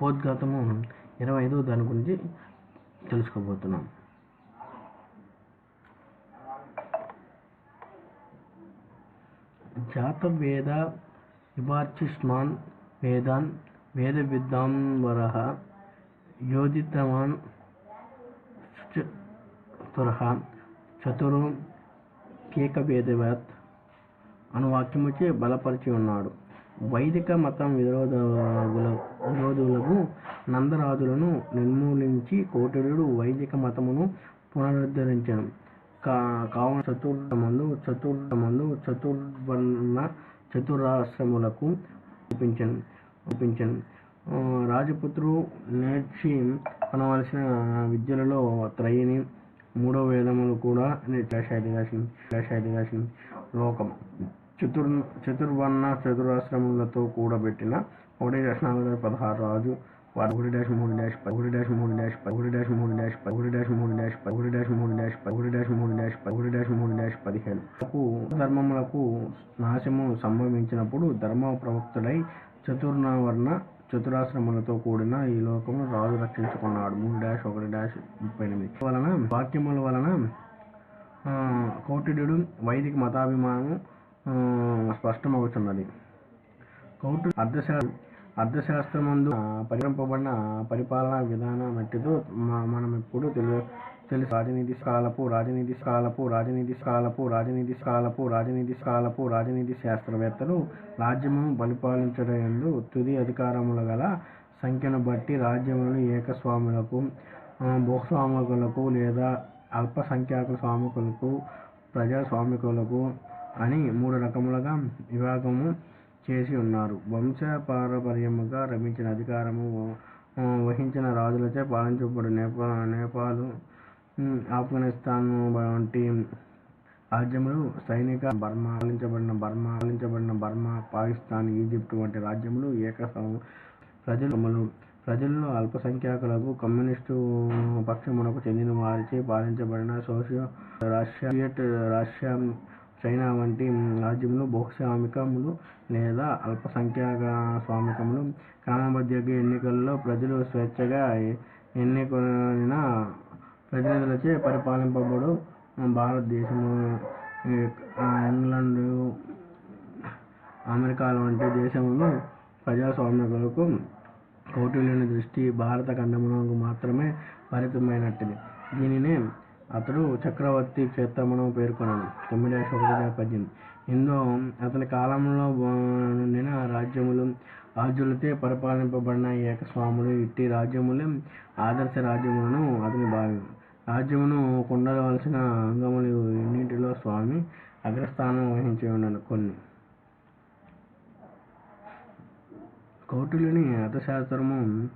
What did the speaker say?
ఉపోద్ఘాతము ఇరవై ఐదో దాని గురించి తెలుసుకోబోతున్నాం. జాతవేద విభార్చిష్మాన్ వేదాన్ వేద విద్వాంవర యోధితవాన్ తురః చతురు కేకవేదవత్ అను వాక్యముచే బలపరిచి ఉన్నాడు. వైదిక మతం విరోధుల విరోధులకు నందరాజులను నిర్మూలించి కోటరుడు వైదిక మతమును పునరుద్ధరించను కా కావున చతుర్థమందు చతుర్థమందు చతుర్వర్ణ చతురాశ్రములకు ఒప్పించను ఒప్పించను రాజపుత్రు నేర్చి కొనవలసిన విద్యలలో త్రయిని మూడో వేదములు కూడా రాసింది లోకం. చతుర్ చతుర్వర్ణ చతురాశ్రములతో కూడబెట్టిన ఒకటి డాష్ నాలుగు డాష్ పదహారు రాజు వారు ఒకటి డాష్ మూడు డాష్ పది ఒకటి డాష్ మూడు డాష్ పది ఒకటి డాష్ మూడు డాష్ పది ఒకటి డాష్ మూడు డాష్ ఒకటి డాష్ మూడు డాష్ ఒకటి డాష్ మూడు డాష్ ఒకటి డాష్ మూడు డాష్ పదిహేను ధర్మములకు నాశము సంభవించినప్పుడు ధర్మ ప్రవక్తుడై చతుర్ణవర్ణ చతురాశ్రములతో కూడిన ఈ లోకము రాజు రక్షించుకున్నాడు మూడు డాష్ ఒకటి డాష్ ముప్పై ఎనిమిది వలన వాక్యముల వలన కోటిడు వైదిక మతాభిమానము స్పష్టమవుతున్నది. కౌటు అర్థశా అర్థశాస్త్రమందు ఆ, పరిగణింపబడిన పరిపాలనా విధానం మట్టితో మ- మనం ఎప్పుడు తెలు తెలుసు. రాజనీతి కాలపు రాజనీతి కాలపు రాజనీతి కాలపు రాజనీతి కాలపు రాజనీతి కాలపు రాజనీతి శాస్త్రవేత్తలు రాజ్యము పరిపాలించడంలో తుది అధికారముల గల సంఖ్యను బట్టి రాజ్యములను ఏకస్వాములకు భూస్వాములకు భూస్వామికులకు లేదా అల్పసంఖ్యాక స్వామికులకు ప్రజాస్వామికులకు అని మూడు రకములుగా విభాగము చేసి ఉన్నారు. వంశ పారపర్యముగా లభించిన అధికారము వహించిన రాజులచే పాలించబడు నేపా నేపాలు ఆఫ్ఘనిస్తాన్ వంటి రాజ్యములు సైనిక బర్మా పాలించబడిన బర్మా పాలించబడిన బర్మా పాకిస్తాన్ ఈజిప్ట్ వంటి రాజ్యములు ఏక ప్రజలు ప్రజల్లో అల్పసంఖ్యాకులకు కమ్యూనిస్టు పక్షమునకు చెందిన వారిచే పాలించబడిన సోషియో రష్యా రష్యా చైనా వంటి రాజ్యములు భూస్వామికములు లేదా అల్పసంఖ్యాక స్వామికములు క్రమబద్ధంగా ఎన్నికల్లో ప్రజలు స్వేచ్ఛగా ఎన్నుకొనిన ప్రతినిధులచే పరిపాలింపబడు భారతదేశము ఇంగ్లాండు అమెరికా అమెరికాల వంటి దేశములు ప్రజాస్వామ్యకులకు కౌటిల్యుని దృష్టి భారత ఖండమునకు మాత్రమే పరిమితమైనట్టిది. దీనినే అతడు చక్రవర్తి క్షేత్రమును పేర్కొన్నాడు తొమ్మిది డాష్ ఒకటి పద్దెనిమిది. ఇందులో అతని కాలంలో ఆ, నుండిన రాజ్యములు రాజులతో పరిపాలింపబడిన ఏకస్వాములు. ఇట్టి రాజ్యములే ఆదర్శ రాజ్యములను అతని భావి. రాజ్యమును కొండవలసిన అంగములు ఎన్నింటిలో స్వామి అగ్రస్థానం వహించి ఉన్నాను కొన్ని. కౌటిల్యుని అర్థశాస్త్రము